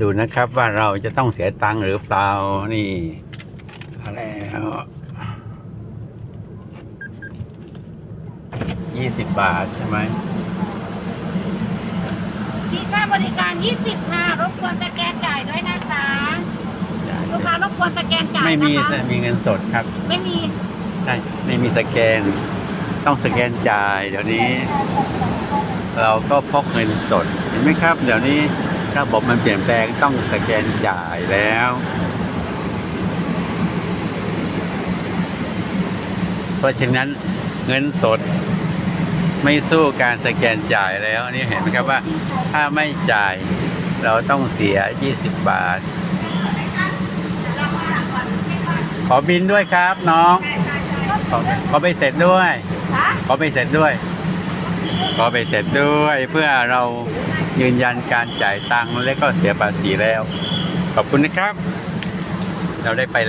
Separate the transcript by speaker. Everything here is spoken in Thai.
Speaker 1: ดูนะครับว่าเราจะต้องเสียตังค์หรือเปล่านี่มาแล้วยี่สิบบาทใช่ไหม
Speaker 2: มีค่าบริการ 20 ค่ะ รบกวนสแกนจ่ายด้วยนะคะ ลูกค้ารบกวนสแกนจ่าย
Speaker 1: ไม่มี
Speaker 2: นะคะ
Speaker 1: มีเงินสดครับ
Speaker 2: ไม่มี
Speaker 1: ใช่ไม่มีสแกน ต้องสแกนจ่าย เดี๋ยวนี้ เราก็พกเงินสดเห็นไหมครับ เดี๋ยวนี้ ระบบมันเปลี่ยนแปลงต้องสแกนจ่ายแล้วเพราะฉะนั้นเงินสดไม่สู้การสแกนจ่ายแล้วนี่เห็นไหมครับว่าถ้าไม่จ่ายเราต้องเสีย 20 บาท ขอบินด้วยครับน้อง ขอขอไปเสร็จด้วย ขอไปเสร็จด้วย ขอไปเสร็จด้วยเพื่อเรายืนยันการจ่ายตังค์และก็เสียภาษีแล้ว ขอบคุณนะครับ เราได้ไป